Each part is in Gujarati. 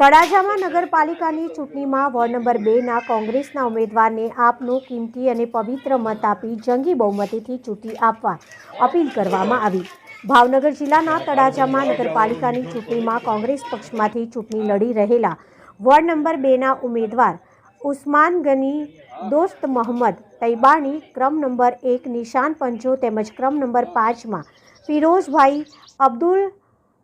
તળાજામાં નગરપાલિકાની ચૂંટણીમાં વોર્ડ નંબર બેના કોંગ્રેસના ઉમેદવારને આપનો કિંમતી અને પવિત્ર મત આપી જંગી બહુમતીથી ચૂંટી આપવા અપીલ કરવામાં આવી. ભાવનગર જિલ્લાના તળાજામાં નગરપાલિકાની ચૂંટણીમાં કોંગ્રેસ પક્ષમાંથી ચૂંટણી લડી રહેલા વોર્ડ નંબર બેના ઉમેદવાર ઉસ્માન ગની, દોસ્ત મોહમ્મદ તૈબાણી ક્રમ નંબર એક નિશાન પંચો તેમજ ક્રમ નંબર પાંચમાં ફિરોઝભાઈ અબ્દુલ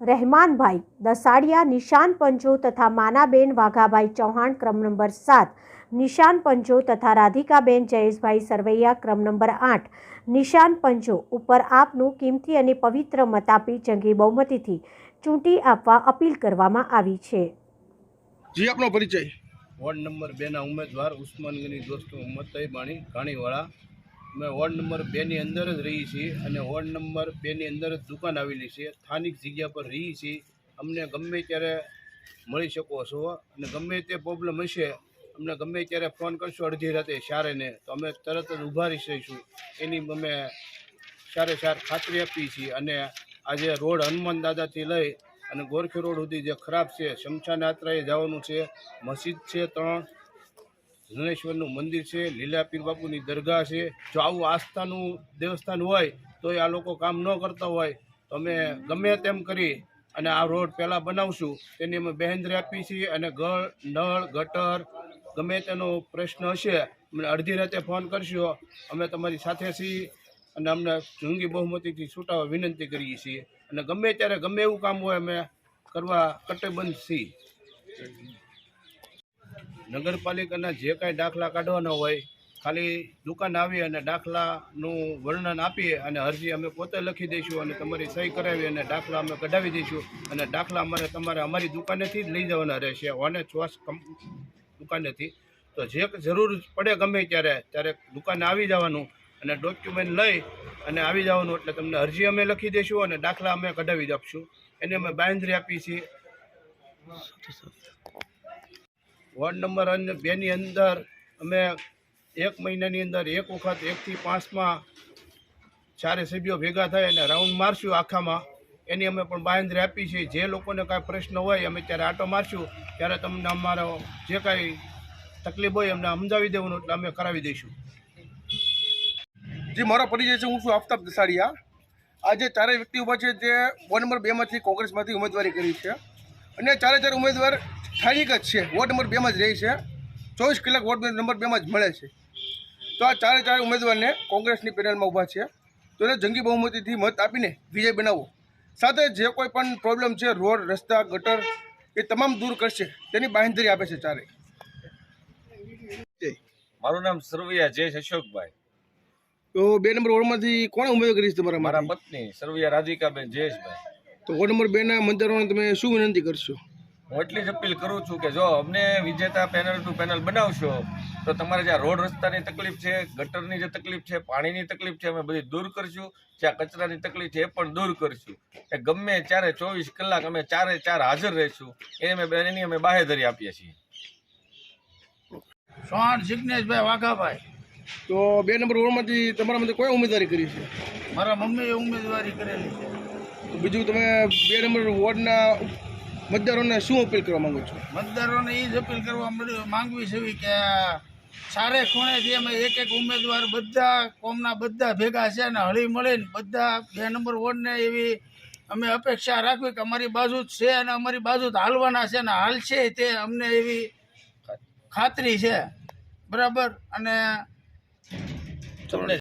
રહેમાનભાઈ દસાડિયા નિશાન પંચો તથા માનાબેન વાઘાભાઈ ચૌહાણ ક્રમ નંબર સાત. નિશાન પંચો તથા રાધિકાબેન જયેશભાઈ સરવૈયા ક્રમ નંબર આઠ. નિશાન પંચો ઉપર આપનું કિંમતી અને પવિત્ર મત આપી જંગી બહુમતીથી ચૂંટી આપવા અપીલ કરવામાં આવી છે. જી આપનો પરિચય. વોર્ડ નંબર બેના ઉમેદવાર ઉસ્માનગની દોસ્તો મોહમ્મદ બાણી ઘાણીવાળા અમે વોર્ડ નંબર બેની અંદર જ રહીએ છીએ અને વોર્ડ નંબર બેની અંદર જ દુકાન આવેલી છે. સ્થાનિક જગ્યા પર રહીએ છીએ. અમને ગમે ત્યારે મળી શકો છો અને ગમે તે પ્રોબ્લેમ હશે, અમને ગમે ત્યારે ફોન કરશો અડધી રાતે શારેને તો અમે તરત જ ઊભા રહી રહીશું. એની અમે સારે સાર ખાતરી આપીએ છીએ અને આજે રોડ હનુમાન દાદાથી લઈ અને ગોરખી રોડ સુધી જે ખરાબ છે, શમશાન યાત્રાએ જવાનું છે, મસ્જિદ છે ત્રણ જનેશ્વરનું મંદિર છે લીલા પીર બાપુની દરગાહ છે. જો આવું આસ્થાનું દેવસ્થાન હોય તો આ લોકો કામ ન કરતા હોય. તો અમે ગમે તેમ કરી અને આ રોડ પહેલાં બનાવશું, તેની અમે બેહેન્દ્રી આપીએ છીએ અને ગળ નળ, ગટર, ગમે તેનો પ્રશ્ન હશે, અમને અડધી રાતે ફોન કરશો. અમે તમારી સાથે છીએ અને અમને જંગી બહુમતીથી છૂટાવા વિનંતી કરીએ છીએ. અને ગમે ત્યારે ગમે એવું કામ હોય, અમે કરવા કટેબંધ છીએ. નગરપાલિકાના જે કાંઈ દાખલા કાઢવાના હોય, ખાલી દુકાન આવી અને દાખલાનું વર્ણન આપીએ અને અરજી અમે પોતે લખી દઈશું અને તમારી સહી કરાવી અને દાખલા અમે કઢાવી દઈશું અને દાખલા અમારે તમારે અમારી દુકાનેથી જ લઈ જવાના રહેશે. ઓને ચોસ દુકાનેથી. તો જે જરૂર પડે ગમે ત્યારે ત્યારે દુકાને આવી જવાનું અને ડોક્યુમેન્ટ લઈ અને આવી જવાનું એટલે તમને અરજી અમે લખી દઈશું અને દાખલા અમે કઢાવી જ આપશું. એને અમે બાંધરી આપીએ છીએ. વોર્ડ નંબર બેની અંદર અમે એક મહિનાની અંદર એક વખત એકથી પાંચમાં ચારે સભ્યો ભેગા થાય અને રાઉન્ડ મારશું આખામાં. એની અમે પણ બાંધરી આપી છે. જે લોકોને કાંઈ પ્રશ્ન હોય, અમે ત્યારે આટો મારશું. ત્યારે તમને અમારો જે કાંઈ તકલીફ હોય અમને સમજાવી દેવાનું એટલે અમે કરાવી દઈશું. જી, મારો પરિચય છે. હું છું આફતાબ દસાડિયા આજે ચારેય વ્યક્તિ ઊભા છે જે વોર્ડ નંબર બેમાંથી કોંગ્રેસમાંથી ઉમેદવારી કરી છે. અને ચારે ચાર ઉમેદવાર સ્થાનિક જ છે. વોર્ડ નંબર બેમાં જ રહે છે. ચોવીસ કલાક વોર્ડ નંબર બેમાં જ મળે છે. તો આ ચારે ચાર ઉમેદવારને કોંગ્રેસની પેનલમાં ઊભા છે. તો એને જંગી બહુમતીથી મત આપીને વિજય બનાવો. સાથે જે કોઈ પણ પ્રોબ્લેમ છે રોડ રસ્તા ગટર એ તમામ દૂર કરશે. તેની બાંધરી આપે છે ચારે. મારું નામ સરવૈયા જયેશ અશોકભાઈ. તો બે નંબર વોર્ડમાંથી કોણે ઉમેદવાર કરી છે તમારા મારા પત્ની સરવૈયા રાધિકાબેન જયેશભાઈ. તો વોર્ડ નંબર બેના મતદારોને તમે શું વિનંતી કરશો? હું એટલી જ અપીલ કરું છું કે જો અમને વિજેતા પેનલ ટુ પેનલ બનાવશો તો તમારે જ્યાં રોડ રસ્તાની તકલીફ છે ગટરની જે તકલીફ છે પાણીની તકલીફ છે અમે બધી દૂર કરશું. જ્યાં કચરાની તકલીફ છે એ પણ દૂર કરશું. એ ગમે ત્યારે ચોવીસ કલાક અમે ચારે ચાર હાજર રહીશું. એ અમે એની અમે બાહેધરી આપીએ છીએ. સોહાણ જિગ્નેશભાઈ વાઘાભાઈ. તો બે નંબર વોર્ડમાંથી તમારા માટે કોઈ ઉમેદવારી કરી છે? મારા મમ્મીએ ઉમેદવારી કરેલી છે. બીજું તમે બે નંબર વોર્ડના મતદારોને શું અપીલ કરવા માંગો છો? મતદારોને એ જ અપીલ કરવા માંગવી છે કે સારે ખૂણે જે અમે એક એક ઉમેદવાર બધા કોમના બધા ભેગા છે અને હળી મળીને બધા બે નંબર વોર્ડને એવી અમે અપેક્ષા રાખવી કે અમારી બાજુ જ છે અને અમારી બાજુ જ હાલવાના છે અને હાલ છે તે અમને એવી ખાતરી છે. બરાબર? અને તમને